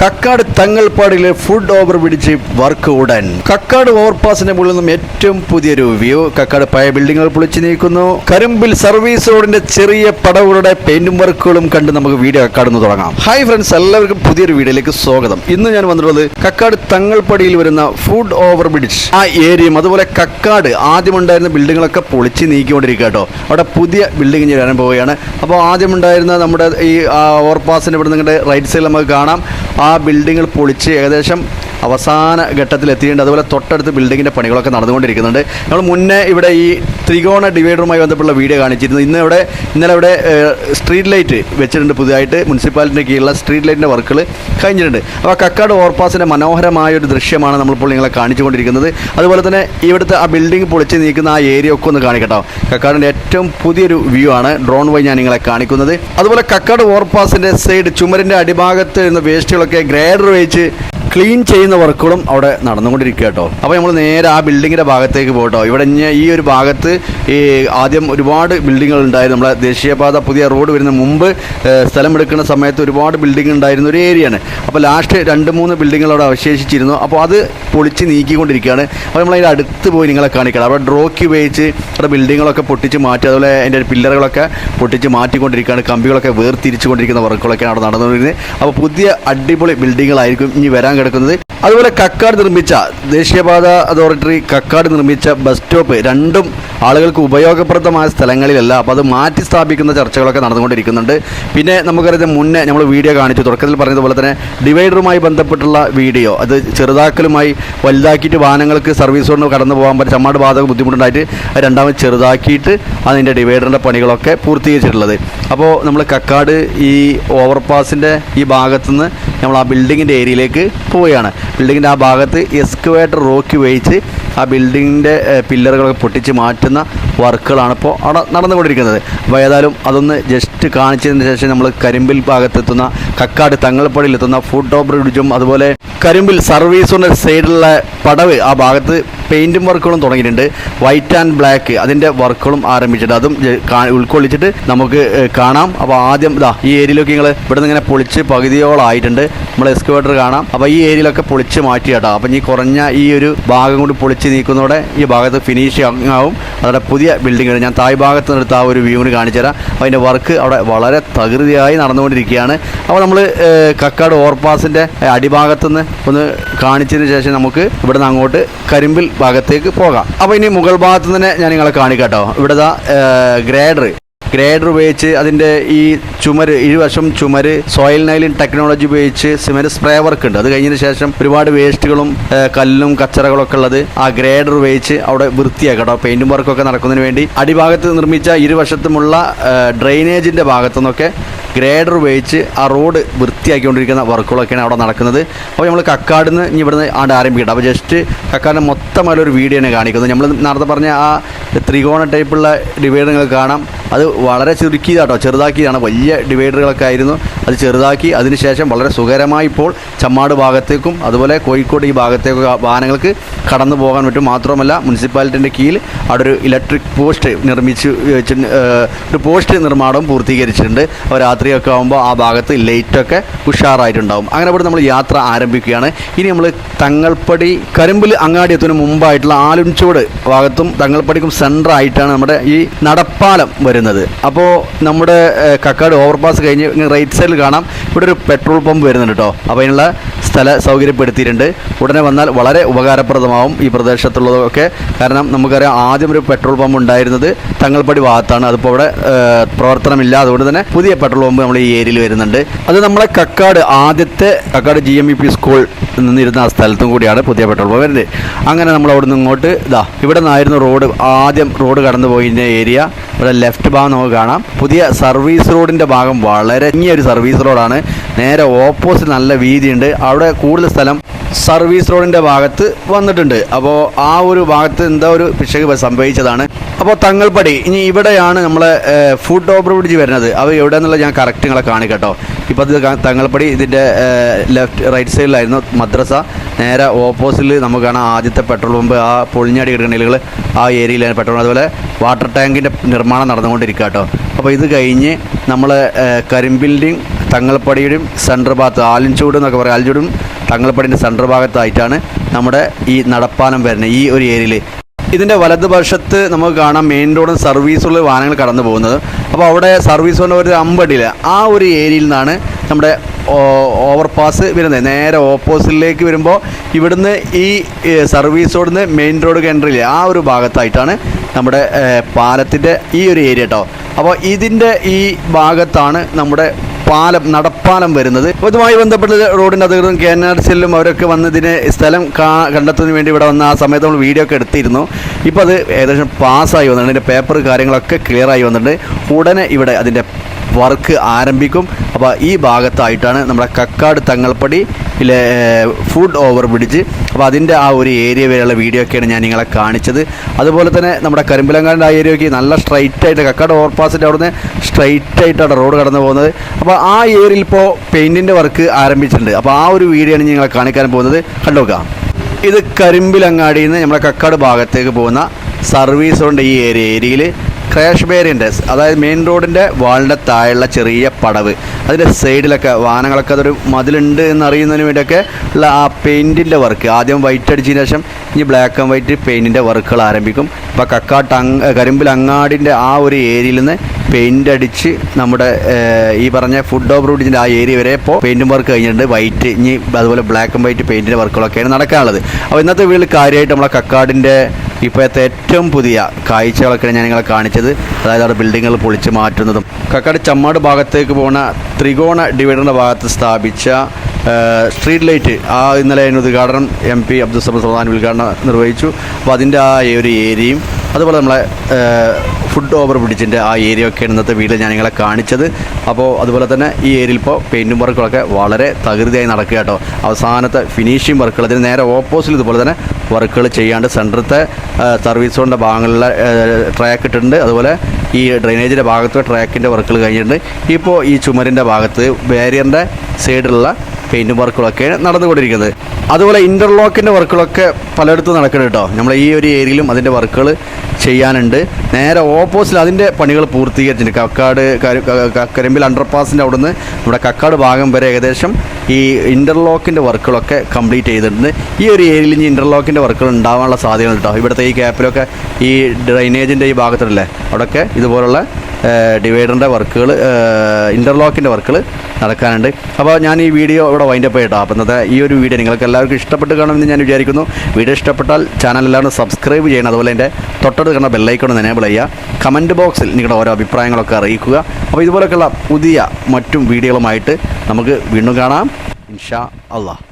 കക്കാട് തങ്ങൾപ്പാടിലെ foot over bridge work ഉടൻ. കക്കാട് ഓവർപാസിന്റെ മുകളിൽ നിന്നും ഏറ്റവും പുതിയൊരു വ്യൂ കക്കാട് പഴയ ബിൽഡിങ്ങുകൾ പൊളിച്ചു നീക്കുന്നു. കരിമ്പിൽ സർവീസ് റോഡിന്റെ ചെറിയ പടവുകളുടെ പെയിന്റും വർക്കുകളും കണ്ട് നമുക്ക് വീഡിയോ കക്കാട് നിന്ന് തുടങ്ങാം. ഹായ് ഫ്രണ്ട്സ് എല്ലാവർക്കും പുതിയൊരു വീഡിയോയിലേക്ക് സ്വാഗതം. ഇന്ന് ഞാൻ വന്നിട്ടുള്ളത് കക്കാട് തങ്ങൾപ്പടിയിൽ വരുന്ന ഫുഡ് ഓവർ ബ്രിഡ്ജ് ആ ഏരിയയും അതുപോലെ കക്കാട് ആദ്യമുണ്ടായിരുന്ന ബിൽഡിങ്ങുകളൊക്കെ പൊളിച്ച് നീക്കിക്കൊണ്ടിരിക്കുക കേട്ടോ. അവിടെ പുതിയ ബിൽഡിംഗ് വരാൻ പോവുകയാണ്. അപ്പോൾ ആദ്യമുണ്ടായിരുന്ന നമ്മുടെ ഈ ഓവർപാസിന്റെ ഇവിടെ നിങ്ങളുടെ റൈറ്റ് സൈഡിൽ നമുക്ക് കാണാം. ബിൽഡിങ്ങൾ പൊളിച്ച് ഏകദേശം അവസാന ഘട്ടത്തിൽ എത്തിയിട്ടുണ്ട്. അതുപോലെ തൊട്ടടുത്ത് ബിൽഡിങ്ങിന്റെ പണികളൊക്കെ നടന്നുകൊണ്ടിരിക്കുന്നുണ്ട്. നമ്മൾ മുന്നേ ഇവിടെ ഈ ത്രികോണ ഡിവൈഡറുമായി ബന്ധപ്പെട്ടുള്ള വീഡിയോ കാണിച്ചിരുന്നു. ഇന്ന് ഇവിടെ ഇന്നലെ ഇവിടെ സ്ട്രീറ്റ് ലൈറ്റ് വെച്ചിട്ടുണ്ട് പുതിയതായിട്ട് മുനിസിപ്പാലിറ്റിന്റെ കീഴിലുള്ള സ്ട്രീറ്റ് ലൈറ്റിന്റെ വർക്കുകൾ കഴിഞ്ഞിട്ടുണ്ട്. അപ്പോൾ കക്കാട് ഓവർപാസിന്റെ മനോഹരമായ ഒരു ദൃശ്യമാണ് നമ്മളിപ്പോൾ നിങ്ങളെ കാണിച്ചുകൊണ്ടിരിക്കുന്നത്. അതുപോലെ തന്നെ ഇവിടുത്തെ ആ ബിൽഡിംഗ് പൊളിച്ച് നീക്കുന്ന ആ ഏരിയ ഒക്കെ ഒന്ന് കാണിക്കട്ടോ. കക്കാടിന്റെ ഏറ്റവും പുതിയൊരു വ്യൂ ആണ്. ഡ്രോൺ വഴി ഞാൻ നിങ്ങളെ കാണിക്കുന്നത്. അതുപോലെ കക്കാട് ഓവർപാസിന്റെ സൈഡ് ചുമരിന്റെ അടിഭാഗത്ത് നിന്ന് വേസ്റ്റുകളൊക്കെ ഗ്രേഡർ വെച്ച് ക്ലീൻ ചെയ്യുന്ന വർക്കുകളും അവിടെ നടന്നുകൊണ്ടിരിക്കുക കേട്ടോ അപ്പോൾ നമ്മൾ നേരെ ആ ബിൽഡിങ്ങിന്റെ ഭാഗത്തേക്ക് പോകട്ടോ. ഇവിടെ ഈ ഒരു ഭാഗത്ത് ഈ ആദ്യം ഒരുപാട് ബിൽഡിങ്ങുകൾ ഉണ്ടായിരുന്നു. നമ്മളെ ദേശീയപാത പുതിയ റോഡ് വരുന്ന മുമ്പ് സ്ഥലം എടുക്കുന്ന സമയത്ത് ഒരുപാട് ബിൽഡിംഗ് ഉണ്ടായിരുന്ന ഒരു ഏരിയയാണ്. അപ്പോൾ ലാസ്റ്റ് രണ്ട് മൂന്ന് ബിൽഡിങ്ങുകൾ അവിടെ അവശേഷിച്ചിരുന്നു. അപ്പോൾ അത് പൊളിച്ച് നീക്കിക്കൊണ്ടിരിക്കുകയാണ്. അപ്പോൾ നമ്മൾ അതിന്റെ അടുത്ത് പോയി നിങ്ങളെ കാണിക്കണം. അവിടെ ഡ്രോക്ക് ഉപയോഗിച്ച് അവിടെ ബിൽഡിങ്ങുകളൊക്കെ പൊട്ടിച്ച് മാറ്റി അതുപോലെ അതിന്റെ പില്ലറുകളൊക്കെ പൊട്ടിച്ച് മാറ്റിക്കൊണ്ടിരിക്കുകയാണ്. കമ്പികളൊക്കെ വേർതിരിച്ചുകൊണ്ടിരിക്കുന്ന വർക്കുകളൊക്കെ അവിടെ നടന്നുകൊണ്ടിരിക്കുന്നത്. അപ്പോൾ പുതിയ അടിപൊളി ബിൽഡിങ്ങുകളായിരിക്കും ഇനി വരാൻ കിടക്കുന്നത്. അതുപോലെ കക്കാട് നിർമ്മിച്ച ദേശീയപാത അതോറിറ്റി കക്കാട് നിർമ്മിച്ച ബസ് സ്റ്റോപ്പ് രണ്ടും ആളുകൾക്ക് ഉപയോഗപ്രദമായ സ്ഥലങ്ങളിലല്ല. അപ്പോൾ അത് മാറ്റി സ്ഥാപിക്കുന്ന ചർച്ചകളൊക്കെ നടന്നുകൊണ്ടിരിക്കുന്നുണ്ട്. പിന്നെ നമുക്കറിയാം മുന്നേ നമ്മൾ വീഡിയോ കാണിച്ചു. തുടക്കത്തിൽ പറഞ്ഞതുപോലെ തന്നെ ഡിവൈഡറുമായി ബന്ധപ്പെട്ടുള്ള വീഡിയോ. അത് ചെറുതാക്കലുമായി വലുതാക്കിയിട്ട് വാഹനങ്ങൾക്ക് സർവീസ് കൊണ്ട് കടന്നു പോകാൻ പറ്റും ചമ്മാട് ബാധക ബുദ്ധിമുട്ടുണ്ടായിട്ട് രണ്ടാമത് ചെറുതാക്കിയിട്ട് അതിന്റെ ഡിവൈഡറിന്റെ പണികളൊക്കെ പൂർത്തീകരിച്ചിട്ടുള്ളത്. അപ്പോൾ നമ്മൾ കക്കാട് ഈ ഓവർപാസിന്റെ ഈ ഭാഗത്തുനിന്ന് നമ്മൾ ആ ബിൽഡിങ്ങിന്റെ ഏരിയയിലേക്ക് പോവുകയാണ്. ബിൽഡിങ്ങിന്റെ ആ ഭാഗത്ത് എക്സ്കവേറ്റർ റോക്ക് ഉപയോഗിച്ച് ആ ബിൽഡിങ്ങിന്റെ പില്ലറുകളൊക്കെ പൊട്ടിച്ച് മാറ്റുന്ന വർക്കുകളാണ് ഇപ്പോൾ അവിടെ നടന്നുകൊണ്ടിരിക്കുന്നത്. അപ്പോൾ ഏതായാലും അതൊന്ന് ജസ്റ്റ് കാണിച്ചതിന് ശേഷം നമ്മൾ കരിമ്പിൽ ഭാഗത്തെത്തുന്ന കക്കാട് തങ്ങൾപ്പടിയിലെത്തുന്ന ഫുഡ് ഓവർ ബ്രിഡ്ജും അതുപോലെ കരിമ്പിൽ സർവീസിന്റെ സൈഡിലുള്ള പടവ് ആ ഭാഗത്ത് പെയിന്റും വർക്കുകളും തുടങ്ങിയിട്ടുണ്ട്. വൈറ്റ് ആൻഡ് ബ്ലാക്ക് അതിന്റെ വർക്കുകളും ആരംഭിച്ചിട്ടുണ്ട് അതും ഉൾക്കൊള്ളിച്ചിട്ട് നമുക്ക് കാണാം. അപ്പോൾ ആദ്യം ഇതാ ഈ ഏരിയയിലൊക്കെ നിങ്ങൾ ഇവിടെ നിന്ന് ഇങ്ങനെ പൊളിച്ച് പകുതിയോളായിട്ടുണ്ട്. നമ്മൾ എക്സ്കവേറ്റർ കാണാം. അപ്പോൾ ഈ ഏരിയയിലൊക്കെ പൊളിച്ച് മാറ്റി കേട്ടോ അപ്പം ഈ കുറഞ്ഞ ഈ ഒരു ഭാഗം കൊണ്ട് പൊളിച്ച് നീക്കുന്നതോടെ ഈ ഭാഗത്ത് ഫിനിഷ് ആവും. അതോടെ പുതിയ ബിൽഡിങ്ങുകൾ ഞാൻ തായ് ഭാഗത്ത് നിന്നെടുത്ത് ആ ഒരു വ്യൂവിന് കാണിച്ചു തരാം. അപ്പോൾ അതിന്റെ വർക്ക് അവിടെ വളരെ തകൃതിയായി നടന്നുകൊണ്ടിരിക്കുകയാണ്. അപ്പോൾ നമ്മൾ കക്കാട് ഓവർപാസിന്റെ അടിഭാഗത്തുനിന്ന് ഒന്ന് കാണിച്ചതിന് ശേഷം നമുക്ക് ഇവിടെ നിന്ന് അങ്ങോട്ട് കരിമ്പിൽ ഭാഗത്തേക്ക് പോകാം. അപ്പോൾ ഇനി മുകൾ ഭാഗത്ത് തന്നെ ഞാൻ നിങ്ങളെ കാണിക്കാട്ടോ. ഇവിടെ ഗ്രേഡർ. ഗ്രേഡർ ഉപയോഗിച്ച് അതിന്റെ ഈ ചുമര് ഇരുവശം ചുമര് സോയിൽ നൈലിൻ ടെക്നോളജി ഉപയോഗിച്ച് സിമെന്റ് സ്പ്രേ വർക്ക് ഉണ്ട്. അത് കഴിഞ്ഞതിന് ശേഷം ഒരുപാട് വേസ്റ്റുകളും കല്ലും കച്ചറകളൊക്കെ ഉള്ളത് ആ ഗ്രേഡർ ഉപയോഗിച്ച് അവിടെ വൃത്തിയാക്കട്ടോ. പെയിന്റും വർക്കൊക്കെ നടക്കുന്നതിന് വേണ്ടി അടിഭാഗത്ത് നിർമ്മിച്ച ഇരുവശത്തുമുള്ള ഡ്രെയിനേജിന്റെ ഭാഗത്തു നിന്നൊക്കെ ഗ്രേഡർ ഉപയോഗിച്ച് ആ റോഡ് വൃത്തിയാക്കിക്കൊണ്ടിരിക്കുന്ന വർക്കുകളൊക്കെയാണ് അവിടെ നടക്കുന്നത്. അപ്പോൾ നമ്മൾ കക്കാട് നിന്ന് ഇനി ഇവിടുന്ന് ആണ്ട് ആരംഭിക്കട്ടെ. അപ്പോൾ ജസ്റ്റ് കക്കാടിന്റെ മൊത്തമായുള്ള ഒരു വീഡിയോ ആണ് കാണിക്കുന്നത്. നമ്മൾ നേരത്തെ പറഞ്ഞ ആ ത്രികോണ ടൈപ്പുള്ള ഡിവൈഡർ നിങ്ങൾക്ക് കാണാം. അത് വളരെ ചുരുക്കിയതാട്ടോ. ചെറുതാക്കിയതാണ്. വലിയ ഡിവൈഡറുകളൊക്കെ ആയിരുന്നു. അത് ചെറുതാക്കി അതിനുശേഷം വളരെ സുഖകരമായി ഇപ്പോൾ ചമ്മാട് ഭാഗത്തേക്കും അതുപോലെ കോഴിക്കോട് ഈ ഭാഗത്തേക്കും വാഹനങ്ങൾക്ക് കടന്നു പോകാൻ പറ്റും. മാത്രമല്ല മുനിസിപ്പാലിറ്റിന്റെ കീഴിൽ അവിടെ ഒരു ഇലക്ട്രിക് പോസ്റ്റ് നിർമ്മിച്ച് ഒരു പോസ്റ്റ് നിർമ്മാണം പൂർത്തീകരിച്ചിട്ടുണ്ട്. അപ്പോൾ രാത്രിയൊക്കെ ആകുമ്പോൾ ആ ഭാഗത്ത് ലൈറ്റൊക്കെ ഉഷാറായിട്ടുണ്ടാവും. അങ്ങനെ ഇവിടെ നമ്മൾ യാത്ര ആരംഭിക്കുകയാണ്. ഇനി നമ്മൾ തങ്ങൾപ്പടി കരിമ്പിൽ അങ്ങാടി എത്തുന്നതിന് മുമ്പായിട്ടുള്ള ആലുംചുവട് ഭാഗത്തും തങ്ങൾപ്പടിക്കും സെന്റർ ആയിട്ടാണ് നമ്മുടെ ഈ നടപ്പാലം വരുന്നത്. അപ്പോൾ നമ്മുടെ കക്കാട് ഓവർപാസ് കഴിഞ്ഞ് റൈറ്റ് സൈഡിൽ കാണാം. ഇവിടെ ഒരു പെട്രോൾ പമ്പ് വരുന്നുണ്ട് കേട്ടോ അപ്പോൾ അതിനുള്ള സ്ഥല സൗകര്യപ്പെടുത്തിയിട്ടുണ്ട്. ഉടനെ വന്നാൽ വളരെ ഉപകാരപ്രദമാവും ഈ പ്രദേശത്തുള്ളതൊക്കെ. കാരണം നമുക്കറിയാം ആദ്യം ഒരു പെട്രോൾ പമ്പ് ഉണ്ടായിരുന്നത് തങ്ങൾപ്പടി ഭാഗത്താണ്. അതിപ്പോൾ അവിടെ പ്രവർത്തനമില്ല. അതുകൊണ്ട് തന്നെ പുതിയ പെട്രോൾ പമ്പ് നമ്മൾ ഈ ഏരിയയിൽ വരുന്നുണ്ട്. അത് നമ്മളെ കക്കാട് ആദ്യത്തെ Kakkad G M E P school നിന്നിരുന്ന ആ സ്ഥലത്തും കൂടിയാണ് പുതിയ പെട്രോൾ പമ്പ് വരുന്നത്. അങ്ങനെ നമ്മൾ അവിടെ നിന്ന് ഇങ്ങോട്ട് ഇതാ ഇവിടെ നിന്നായിരുന്നു റോഡ് ആദ്യം റോഡ് കടന്നു പോയിരുന്ന ഏരിയ. ഇവിടെ ലെഫ്റ്റ് ഭാഗം നമുക്ക് കാണാം. പുതിയ സർവീസ് റോഡിന്റെ ഭാഗം വളരെ ഒരു സർവീസ് റോഡാണ് നേരെ ഓപ്പോസിറ്റ് നല്ല വീതിയുണ്ട്. അവിടെ കൂടുതൽ സ്ഥലം സർവീസ് റോഡിന്റെ ഭാഗത്ത് വന്നിട്ടുണ്ട്. അപ്പോൾ ആ ഒരു ഭാഗത്ത് എന്താ ഒരു പിശക് സംഭവിച്ചതാണ്. അപ്പോൾ തങ്ങൾപ്പടി ഇനി ഇവിടെയാണ് നമ്മളെ ഫുഡ് ഓവർ ബ്രിഡ്ജ് വരുന്നത്. അത് എവിടെയെന്നുള്ളത് ഞാൻ കറക്റ്റ് നിങ്ങളെ കാണിക്കട്ടോ. ഇപ്പോൾ ഇത് തങ്ങൾപ്പടി ഇതിന്റെ ലെഫ്റ്റ് റൈറ്റ് സൈഡിലായിരുന്നു മദ്രസ. നേരെ ഓപ്പോസിറ്റിൽ നമുക്ക് കാണാം ആദ്യത്തെ പെട്രോൾ പമ്പ് ആ പൊളിഞ്ഞാടി കിടക്കണിലുകൾ ആ ഏരിയയിലാണ് പെട്രോൾ അതുപോലെ വാട്ടർ ടാങ്കിന്റെ നിർമ്മാണം നടന്നുകൊണ്ടിരിക്കുക കേട്ടോ അപ്പോൾ ഇത് കഴിഞ്ഞ് നമ്മൾ കരിമ്പിൽഡിങ് തങ്ങൾപ്പടിയുടെയും സെൻട്രൽ ഭാഗത്ത് ആലിൻചൂട് എന്നൊക്കെ പറയും. ആലിൻചൂടും തങ്ങൾപ്പടിന്റെ സെൻട്രൽ ഭാഗത്തായിട്ടാണ് നമ്മുടെ ഈ നടപ്പാലം വരുന്നത് ഈ ഒരു ഏരിയയിൽ ഇതിന്റെ വലതുവശത്ത് നമുക്ക് കാണാം മെയിൻ റോഡും സർവീസുള്ള വാഹനങ്ങൾ കടന്നു പോകുന്നത്. അപ്പോൾ അവിടെ സർവീസ് കൊണ്ട് ഒരു അമ്പടിയില്ല ആ ഒരു ഏരിയയിൽ നിന്നാണ് നമ്മുടെ ഓവർപാസ് വരുന്നത്. നേരെ ഓപ്പോസിറ്റിലേക്ക് വരുമ്പോൾ ഇവിടുന്ന് ഈ സർവീസ് റോഡിൽ മെയിൻ റോഡ് കെൻട്രിയില്ലേ ആ ഒരു ഭാഗത്തായിട്ടാണ് നമ്മുടെ പാലത്തിന്റെ ഈ ഒരു ഏരിയ കേട്ടോ അപ്പോൾ ഇതിന്റെ ഈ ഭാഗത്താണ് നമ്മുടെ പാലം നടപ്പാലം വരുന്നത്. ഇതുമായി ബന്ധപ്പെട്ട് റോഡിന്റെ അധികൃതരും കെ എൻ ആർ സിയിലും അവരൊക്കെ വന്ന് ഇതിന് സ്ഥലം കാ കണ്ടെത്തുന്നതിന് വേണ്ടി ഇവിടെ വന്ന ആ സമയത്ത് നമ്മൾ വീഡിയോ ഒക്കെ എടുത്തിരുന്നു. ഇപ്പോൾ അത് ഏകദേശം പാസ്സായി വന്നിട്ടുണ്ട്. അതിന്റെ പേപ്പർ കാര്യങ്ങളൊക്കെ ക്ലിയർ ആയി വന്നിട്ടുണ്ട്. ഉടനെ ഇവിടെ അതിന്റെ വർക്ക് ആരംഭിക്കും. അപ്പോൾ ഈ ഭാഗത്തായിട്ടാണ് നമ്മുടെ കക്കാട് തങ്ങൾപ്പടി തങ്ങൾപ്പടിയിലെ ഫുഡ് ഓവർ ബ്രിഡ്ജ് അപ്പോൾ അതിന്റെ ആ ഒരു ഏരിയ വരെയുള്ള വീഡിയോ ഒക്കെയാണ് ഞാൻ നിങ്ങളെ കാണിച്ചത്. അതുപോലെ തന്നെ നമ്മുടെ കരിമ്പിലങ്ങാടിന്റെ ആ ഏരിയയ്ക്ക് നല്ല സ്ട്രൈറ്റ് ആയിട്ട് കക്കാട് ഓവർപാസിന്റെ അവിടുന്ന് സ്ട്രൈറ്റ് ആയിട്ടാണ് റോഡ് കടന്നു പോകുന്നത്. അപ്പോൾ ആ ഏരിയയിൽ ഇപ്പോൾ പെയിന്റിന്റെ വർക്ക് ആരംഭിച്ചിട്ടുണ്ട്. അപ്പോൾ ആ ഒരു വീഡിയോ ആണ് നിങ്ങളെ കാണിക്കാൻ പോകുന്നത്. കണ്ടുനോക്കാം ഇത് കരിമ്പിലങ്ങാടിയിൽ നിന്ന് നമ്മുടെ കക്കാട് ഭാഗത്തേക്ക് പോകുന്ന സർവീസ് ഉണ്ട് ഈ ഏരിയ ഏരിയയിൽ ക്രാഷ് ബാരിയന്റെ അതായത് മെയിൻ റോഡിന്റെ വാളിന്റെ താഴെയുള്ള ചെറിയ പടവ്. അതിന്റെ സൈഡിലൊക്കെ വാഹനങ്ങളൊക്കെ അതൊരു മതിലുണ്ട് എന്നറിയുന്നതിന് വേണ്ടിയൊക്കെ ഉള്ള ആ പെയിന്റിന്റെ വർക്ക്. ആദ്യം വൈറ്റ് അടിച്ചതിന് ശേഷം ഇനി ബ്ലാക്ക് ആൻഡ് വൈറ്റ് പെയിന്റിന്റെ വർക്കുകൾ ആരംഭിക്കും. ഇപ്പോൾ കക്കാട്ട് അങ് കരിമ്പിൽ അങ്ങാടിന്റെ ആ ഒരു ഏരിയയിൽ നിന്ന് പെയിന്റ് അടിച്ച് നമ്മുടെ ഈ പറഞ്ഞ ഫുഡ് ഓഫ് റൂഡിന്റെ ആ ഏരിയ വരെ ഇപ്പോൾ പെയിന്റും വർക്ക് കഴിഞ്ഞിട്ടുണ്ട്. വൈറ്റ് ഇനി അതുപോലെ ബ്ലാക്ക് ആൻഡ് വൈറ്റ് പെയിന്റിന്റെ വർക്കുകളൊക്കെയാണ് നടക്കാനുള്ളത്. അപ്പോൾ ഇന്നത്തെ വീട്ടിൽ കാര്യമായിട്ട് നമ്മളെ കക്കാടിന്റെ ഇപ്പോഴത്തെ ഏറ്റവും പുതിയ കാഴ്ചകളൊക്കെയാണ് ഞാൻ നിങ്ങളെ കാണിച്ചത്. അതായത് അവിടെ ബിൽഡിങ്ങുകൾ പൊളിച്ച് മാറ്റുന്നതും. കക്കാട് ചമ്മാട് ഭാഗത്തേക്ക് പോകുന്ന ത്രികോണ ഡിവൈഡറിന്റെ ഭാഗത്ത് സ്ഥാപിച്ച സ്ട്രീറ്റ് ലൈറ്റ് ആ ഇന്നലെ അതിന് ഉദ്ഘാടനം എം പി അബ്ദുൾ സമദ് സുൽത്താൻ ഉദ്ഘാടനം നിർവഹിച്ചു. അപ്പോൾ അതിന്റെ ആ ഒരു ഏരിയയും അതുപോലെ നമ്മളെ ഫുഡ് ഓവർ ബ്രിഡ്ജിന്റെ ആ ഏരിയ ഒക്കെയാണ് ഇന്നത്തെ വീട്ടിൽ ഞാൻ നിങ്ങളെ കാണിച്ചത്. അപ്പോൾ അതുപോലെ തന്നെ ഈ ഏരിയയിൽ ഇപ്പോൾ പെയിന്റും വർക്കുകളൊക്കെ വളരെ തകൃതിയായി നടക്കുക കേട്ടോ. അവസാനത്തെ ഫിനിഷിംഗ് വർക്കുകൾ അതിന് നേരെ ഓപ്പോസിറ്റ് ഇതുപോലെ തന്നെ വർക്കുകൾ ചെയ്യാണ്ട് സെന്ററത്തെ സർവീസ് റോഡിന്റെ ഭാഗങ്ങളിലെ ട്രാക്ക് ഇട്ടിട്ടുണ്ട്. അതുപോലെ ഈ ഡ്രെയിനേജിന്റെ ഭാഗത്ത് ട്രാക്കിന്റെ വർക്കുകൾ കഴിഞ്ഞിട്ടുണ്ട്. ഇപ്പോൾ ഈ ചുമരിന്റെ ഭാഗത്ത് ബാരിയറിന്റെ സൈഡിലുള്ള പെയിന്റും വർക്കുകളൊക്കെ നടന്നുകൊണ്ടിരിക്കുന്നത്. അതുപോലെ ഇന്റർലോക്കിന്റെ വർക്കുകളൊക്കെ പലയിടത്തും നടക്കുന്നുണ്ട് കേട്ടോ. നമ്മൾ ഈ ഒരു ഏരിയയിലും അതിന്റെ വർക്കുകൾ ചെയ്യാനുണ്ട്. നേരെ ഓപ്പോസിറ്റ് അതിന്റെ പണികൾ പൂർത്തീകരിച്ചിട്ടുണ്ട്. കക്കാട് കരിമ്പിൽ അണ്ടർപാസിന്റെ അവിടുന്ന് നമ്മുടെ കക്കാട് ഭാഗം വരെ ഏകദേശം ഈ ഇന്റർലോക്കിന്റെ വർക്കുകളൊക്കെ കംപ്ലീറ്റ് ചെയ്തിട്ടുണ്ട്. ഈ ഒരു ഏരിയയിൽ ഇനി ഇന്റർലോക്കിന്റെ വർക്കുകൾ ഉണ്ടാവാനുള്ള സാധ്യതകൾ കേട്ടോ ഇവിടുത്തെ ഈ ക്യാപ്പിലൊക്കെ ഈ ഡ്രൈനേജിന്റെ ഈ ഭാഗത്തുണ്ടല്ലേ? അവിടെയൊക്കെ ഇതുപോലുള്ള ഡിവൈഡറിന്റെ വർക്കുകൾ ഇന്റർലോക്കിന്റെ വർക്കുകൾ നടക്കാനുണ്ട്. അപ്പോൾ ഞാൻ ഈ വീഡിയോ ഇവിടെ വൈൻഡപ്പ് ചെയ്യട്ടോ. അപ്പോൾ ഇന്നത്തെ ഈ ഒരു വീഡിയോ നിങ്ങൾക്ക് എല്ലാവർക്കും ഇഷ്ടപ്പെട്ട് കാണുമെന്ന് ഞാൻ വിചാരിക്കുന്നു. വീഡിയോ ഇഷ്ടപ്പെട്ടാൽ ചാനൽ എല്ലാവരും സബ്സ്ക്രൈബ് ചെയ്യണം. അതുപോലെ എന്റെ തൊട്ടടുത്ത് കണ്ട ബെല്ലൈക്കൺ എനേബിൾ ചെയ്യുക. കമന്റ് ബോക്സിൽ നിങ്ങളുടെ ഓരോ അഭിപ്രായങ്ങളൊക്കെ അറിയിക്കുക. അപ്പോൾ ഇതുപോലെയൊക്കെയുള്ള പുതിയ മറ്റും വീഡിയോകളുമായിട്ട് നമുക്ക് വീണ്ടും കാണാം. ഇൻഷാ അള്ളാഹ്